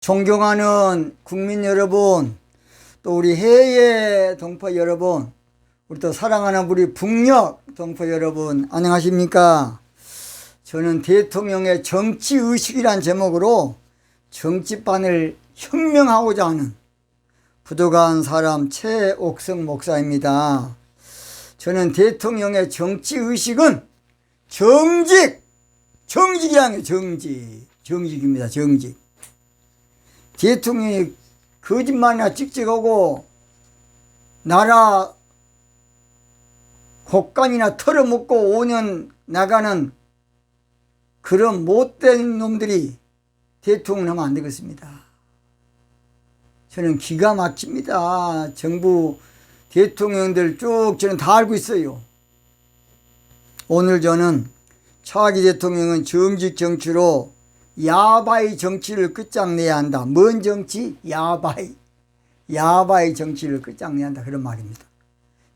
존경하는 국민 여러분, 또 우리 해외 동포 여러분, 우리 또 사랑하는 우리 북녘 동포 여러분, 안녕하십니까? 저는 대통령의 정치의식이란 제목으로 정치판을 혁명하고자 하는 부도간 사람 최옥성 목사입니다. 저는 대통령의 정치의식은 정직! 정직이라는 게 정직. 정직입니다, 정직. 대통령이 거짓말이나 찍찍하고 나라 곳간이나 털어먹고 5년 나가는 그런 못된 놈들이 대통령 하면 안 되겠습니다. 저는 기가 막힙니다. 정부 대통령들 쭉 저는 다 알고 있어요. 오늘 저는 차기 대통령은 정직 정치로 야바이 정치를 끝장내야 한다. 뭔 정치? 야바이. 야바이 정치를 끝장내야 한다. 그런 말입니다.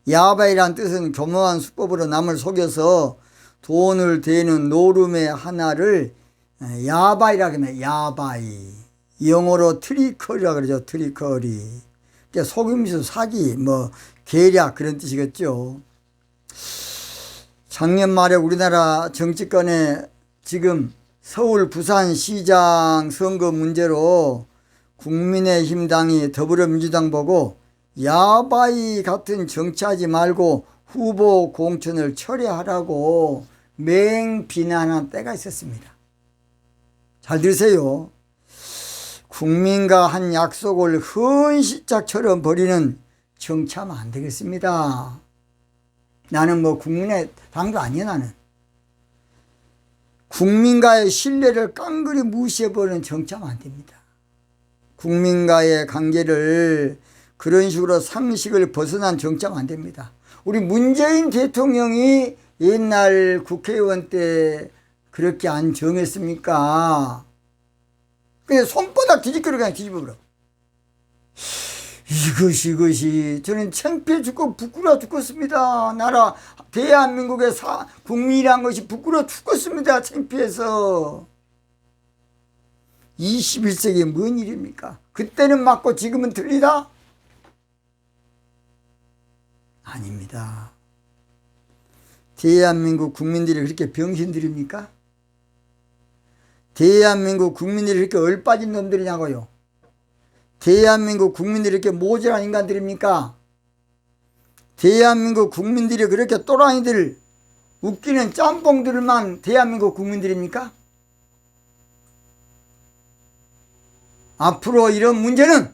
야바이란 뜻은 교묘한 수법으로 남을 속여서 돈을 대는 노름의 하나를 야바이라고 하면 야바이. 영어로 트리커리라 그러죠. 트리커리. 그러니까 속임수 사기, 뭐, 계략 그런 뜻이겠죠. 작년 말에 우리나라 정치권에 지금 서울 부산시장 선거 문제로 국민의힘당이 더불어민주당 보고 야바이 같은 정치하지 말고 후보 공천을 철회하라고 맹 비난한 때가 있었습니다. 잘 들으세요. 국민과 한 약속을 헌시짝처럼 버리는 정치하면 안 되겠습니다. 나는 뭐 국민의 당도 아니야 나는. 국민과의 신뢰를 깡그리 무시해버리는 정치하면 안 됩니다. 국민과의 관계를 그런 식으로 상식을 벗어난 정치하면 안 됩니다. 우리 문재인 대통령이 옛날 국회의원 때 그렇게 안 정했습니까? 그냥 손바닥 뒤집기로 그냥 뒤집어버려. 이것이 이것이 저는 창피해 죽고 부끄러워 죽겠습니다. 나라 대한민국의 사, 국민이란 것이 부끄러워 죽겠습니다. 창피해서. 21세기에 뭔 일입니까? 그때는 맞고 지금은 틀리다? 아닙니다. 대한민국 국민들이 그렇게 병신들입니까? 대한민국 국민들이 그렇게 얼빠진 놈들이냐고요? 대한민국 국민들이 이렇게 모질한 인간들입니까? 대한민국 국민들이 그렇게 또라이들, 웃기는 짬뽕들만 대한민국 국민들입니까? 앞으로 이런 문제는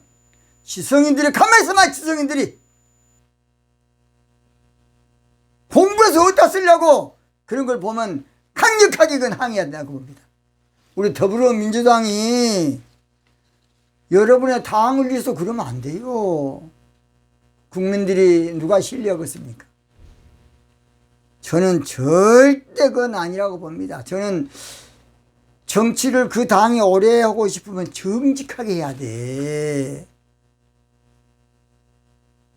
지성인들이 가만히 있어봐, 지성인들이. 공부해서 어디다 쓰려고 그런 걸 보면 강력하게 그건 항의해야 된다고 봅니다. 우리 더불어민주당이 여러분의 당을 위해서 그러면 안 돼요. 국민들이 누가 신뢰하겠습니까? 저는 절대 그건 아니라고 봅니다. 저는 정치를 그 당이 오래 하고 싶으면 정직하게 해야 돼.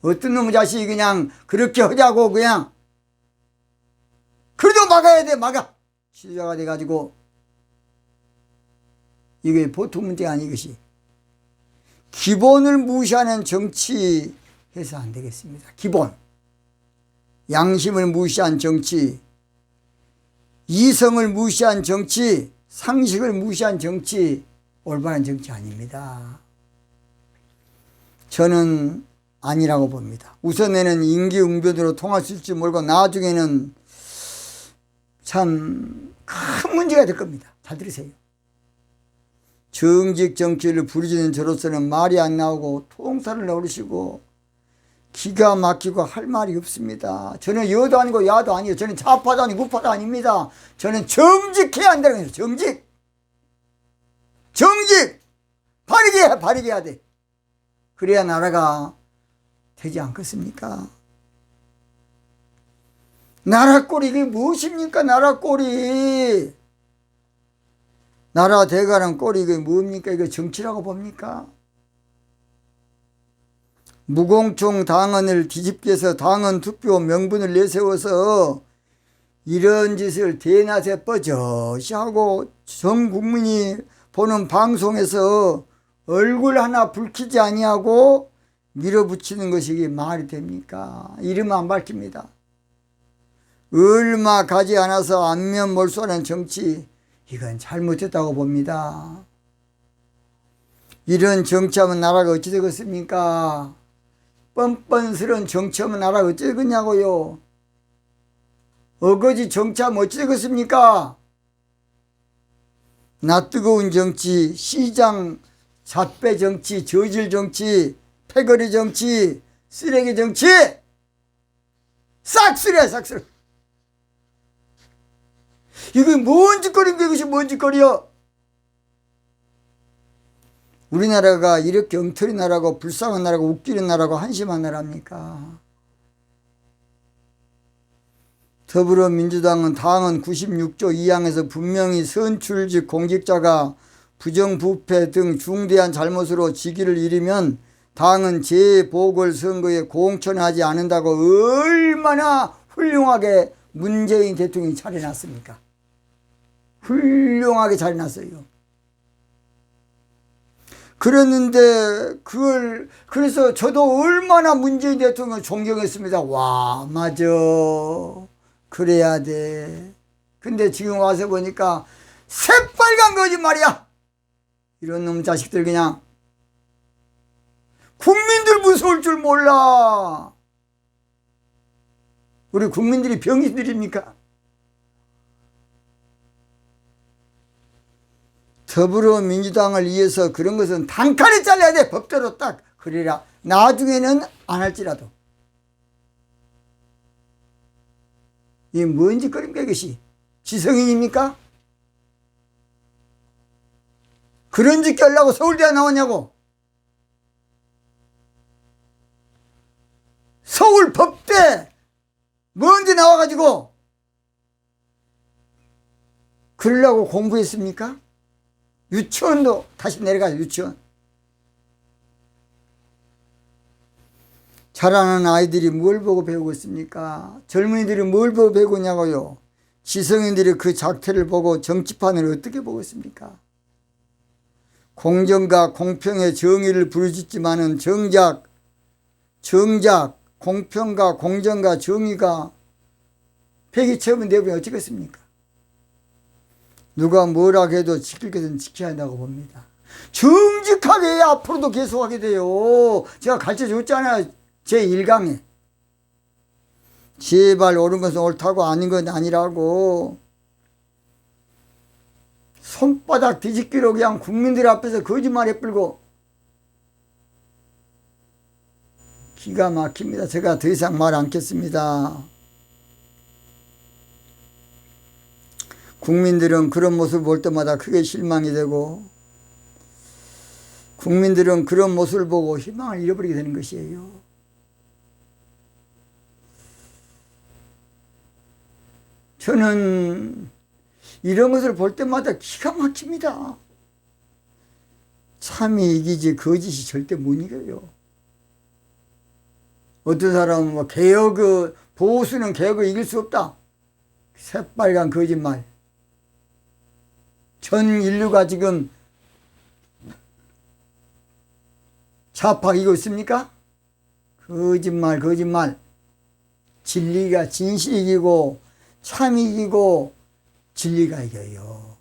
어떤 놈의 자식이 그냥 그렇게 하자고 그냥 그래도 막아야 돼 막아 지도자가 돼가지고 이게 보통 문제가 아니 것이 기본을 무시하는 정치 해서 안 되겠습니다. 기본. 양심을 무시한 정치, 이성을 무시한 정치, 상식을 무시한 정치, 올바른 정치 아닙니다. 저는 아니라고 봅니다. 우선에는 임기응변으로 통할 수 있을지 모르고 나중에는 참 큰 문제가 될 겁니다. 잘 들으세요. 정직 정치를 부르짖는 저로서는 말이 안 나오고 통살을 넣으시고 기가 막히고 할 말이 없습니다. 저는 여도 아니고 야도 아니에요. 저는 좌파도 아니고 우파도 아닙니다. 저는 정직해야 한다는 거예요. 정직. 정직. 바르게 해, 바르게 해야 돼. 그래야 나라가 되지 않겠습니까? 나라 꼴이 이게 무엇입니까? 나라 꼴이. 나라 대가는 꼴이 이게 뭡니까? 이거 정치라고 봅니까? 무공총 당헌을 뒤집게서 당헌 투표 명분을 내세워서 이런 짓을 대낮에 뻗어시 하고 전 국민이 보는 방송에서 얼굴 하나 붉히지 아니하고 밀어붙이는 것이 이게 말이 됩니까? 이름 안 밝힙니다. 얼마 가지 않아서 안면 몰수하는 정치 이건 잘못했다고 봅니다. 이런 정치하면 나라가 어찌 되겠습니까? 뻔뻔스러운 정치하면 나라가 어찌 되겠냐고요? 어거지 정치하면 어찌 되겠습니까? 나 뜨거운 정치, 시장 잣배 정치, 저질 정치, 패거리 정치, 쓰레기 정치! 싹쓸이야, 싹쓸이. 이게 뭔 짓거리인가, 이것이 뭔 짓거리야? 우리나라가 이렇게 엉터리 나라고 불쌍한 나라고 웃기는 나라고 한심한 나라입니까? 더불어민주당은 당은 96조 2항에서 분명히 선출직 공직자가 부정부패 등 중대한 잘못으로 직위를 잃으면 당은 재보궐선거에 공천하지 않는다고 얼마나 훌륭하게 문재인 대통령이 차려놨습니까? 훌륭하게 차려놨어요. 그랬는데 그걸 그래서 저도 얼마나 문재인 대통령을 존경했습니다. 와 맞아 그래야 돼. 근데 지금 와서 보니까 새빨간 거짓말이야. 이런 놈 자식들 그냥 국민들 무서울 줄 몰라. 우리 국민들이 병이들입니까? 더불어민주당을 위해서 그런 것은 단칼에 잘라야 돼. 법대로 딱. 그래라. 나중에는 안 할지라도. 이 뭔지 거립니까 이것이? 지성인입니까? 그런 짓 하려고 서울대에 나왔냐고? 서울 법대 먼데 나와가지고 그러려고 공부했습니까? 유치원도 다시 내려가요, 유치원. 자라는 아이들이 뭘 보고 배우고 있습니까? 젊은이들이 뭘 보고 배우냐고요? 지성인들이 그 작태를 보고 정치판을 어떻게 보고 있습니까? 공정과 공평의 정의를 부르짖지만은 정작, 정작, 공평과 공정과 정의가 폐기처분 내부에 어쩌겠습니까? 누가 뭐라 해도 지킬 것은 지켜야 한다고 봅니다. 정직하게 앞으로도 계속하게 돼요. 제가 가르쳐 줬잖아요. 제 1강에. 제발 옳은 것은 옳다고 아닌 건 아니라고. 손바닥 뒤집기로 그냥 국민들 앞에서 거짓말 해불고 기가 막힙니다. 제가 더 이상 말 않겠습니다. 국민들은 그런 모습을 볼 때마다 크게 실망이 되고 국민들은 그런 모습을 보고 희망을 잃어버리게 되는 것이에요. 저는 이런 것을 볼 때마다 기가 막힙니다. 참이 이기지 거짓이 절대 못 이겨요. 어떤 사람은 뭐 개혁, 보수는 개혁을 이길 수 없다. 새빨간 거짓말. 전 인류가 지금 좌파 이고 있습니까? 거짓말, 거짓말. 진리가 진실이 이기고 참이 이기고 진리가 이겨요.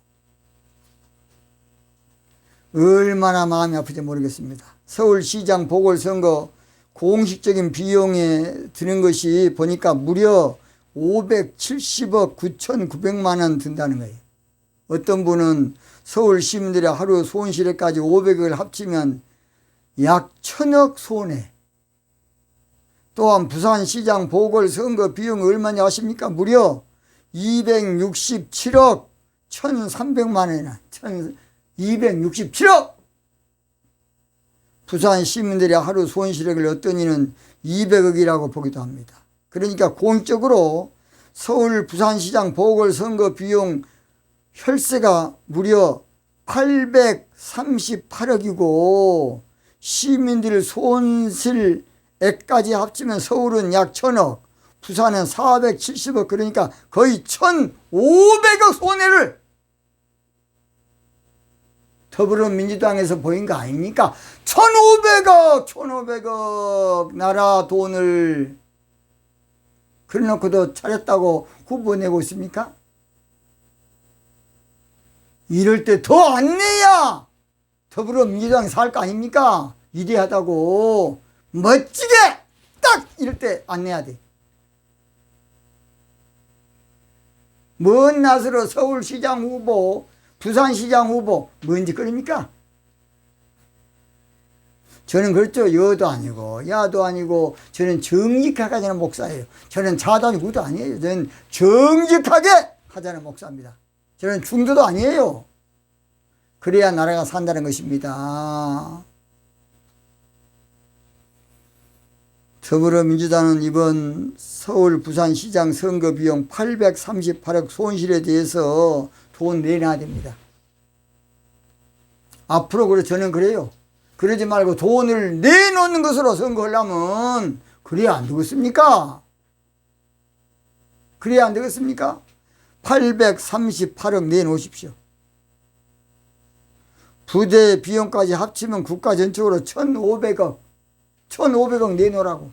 얼마나 마음이 아프지 모르겠습니다. 서울시장 보궐선거 공식적인 비용에 드는 것이 보니까 무려 570억 9,900만 원 든다는 거예요. 어떤 분은 서울 시민들의 하루 손실에까지 500억을 합치면 약 천억 손해. 또한 부산시장 보궐선거 비용 얼마냐 아십니까? 무려 267억 1,300만 원이나 267억! 부산 시민들의 하루 손실액을 어떤 이는 200억이라고 보기도 합니다. 그러니까 공적으로 서울 부산시장 보궐선거 비용 혈세가 무려 838억이고 시민들 손실액까지 합치면 서울은 약 천억, 부산은 470억 그러니까 거의 1,500억 손해를 더불어민주당에서 보인 거 아닙니까? 1,500억, 1,500억 나라 돈을 그래놓고도 차렸다고 후보 내고 있습니까? 이럴 때 더 안 내야 더불어민주당이 살거 아닙니까? 위대하다고 멋지게 딱 이럴 때 안 내야 돼. 먼 낯으로 서울시장 후보, 부산시장 후보 뭔지 끓입니까? 저는 그렇죠. 여도 아니고 야도 아니고 저는 정직하게 하자는 목사예요. 저는 아니고 우도 아니에요. 저는 정직하게 하자는 목사입니다. 저는 중도도 아니에요. 그래야 나라가 산다는 것입니다. 더불어민주당은 이번 서울 부산시장 선거 비용 838억 손실에 대해서 돈 내놔야 됩니다. 앞으로 그래 저는 그래요. 그러지 말고 돈을 내놓는 것으로 선거하려면 그래야 안 되겠습니까? 그래야 안 되겠습니까? 838억 내놓으십시오. 부대 비용까지 합치면 국가 전체로 1,500억, 1,500억 내놓으라고.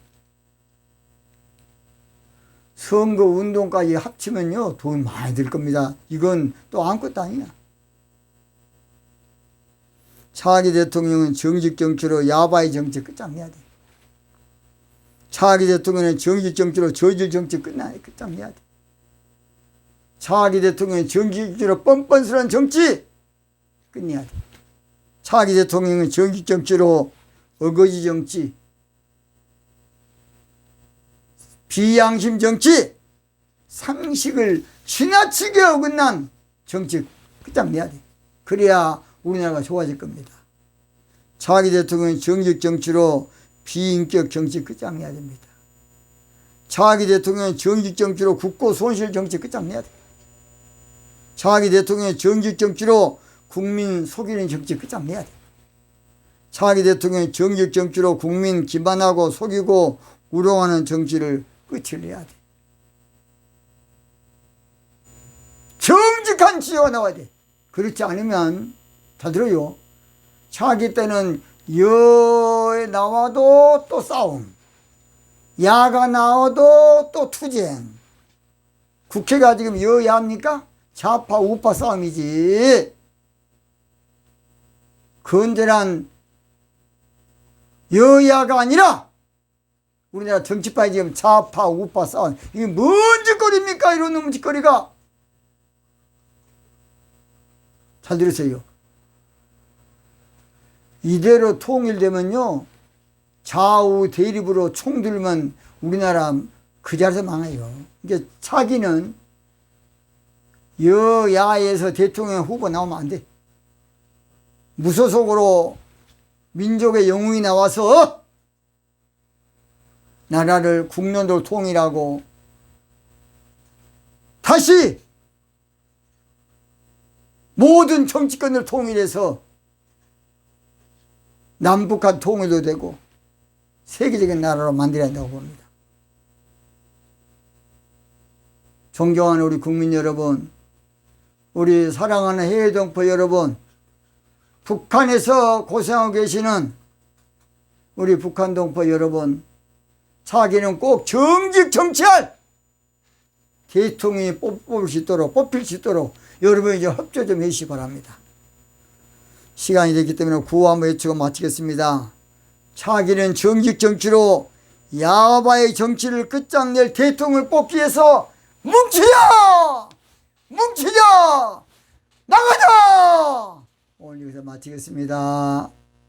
선거 운동까지 합치면요, 돈 많이 들 겁니다. 이건 또 아무것도 아니야. 차기 대통령은 정직 정치로 야바이 정치 끝장내야 돼. 차기 대통령은 정직 정치로 저질 정치 끝나 끝장내야 돼. 차기 대통령은 정직 정치로 뻔뻔스러운 정치 끝내야 돼. 차기 대통령은 정직 정치로 어거지 정치, 비양심 정치, 상식을 지나치게 어긋난 정치 끝장내야 돼. 그래야 우리나라가 좋아질 겁니다. 차기 대통령은 정직 정치로 비인격 정치 끝장내야 됩니다. 차기 대통령은 정직 정치로 국고 손실 정치 끝장내야 돼. 차기 대통령은 정직 정치로 국민 속이는 정치 끝장내야 돼. 차기 대통령은 정직 정치로 국민 기만하고 속이고 우롱하는 정치를 끝을 내야 돼. 정직한 지혜가 나와야 돼. 그렇지 않으면 다 들어요. 차기 때는 여에 나와도 또 싸움. 야가 나와도 또 투쟁. 국회가 지금 여야입니까? 좌파 우파 싸움이지. 건전한 여야가 아니라 우리나라 정치파이 지금 좌파 우파 싸움. 이게 뭔 짓거리입니까? 이런 놈 짓거리가. 잘 들으세요. 이대로 통일되면요, 좌우 대립으로 총들면 우리나라 그 자리에서 망해요. 이게 차기는 여야에서 대통령 후보 나오면 안 돼. 무소속으로 민족의 영웅이 나와서 나라를 국론으로 통일하고 다시 모든 정치권을 통일해서 남북한 통일도 되고 세계적인 나라로 만들어야 한다고 봅니다. 존경하는 우리 국민 여러분, 우리 사랑하는 해외 동포 여러분, 북한에서 고생하고 계시는 우리 북한 동포 여러분, 자기는 꼭 정직 정치할 대통령이 뽑을 수 있도록, 뽑힐 수 있도록 여러분 이제 협조 좀 해주시기 바랍니다. 시간이 됐기 때문에 구호 한번 외치고 마치겠습니다. 차기는 정직 정치로 야바의 정치를 끝장낼 대통령을 뽑기 위해서 뭉치자! 뭉치자! 나가자! 오늘 여기서 마치겠습니다.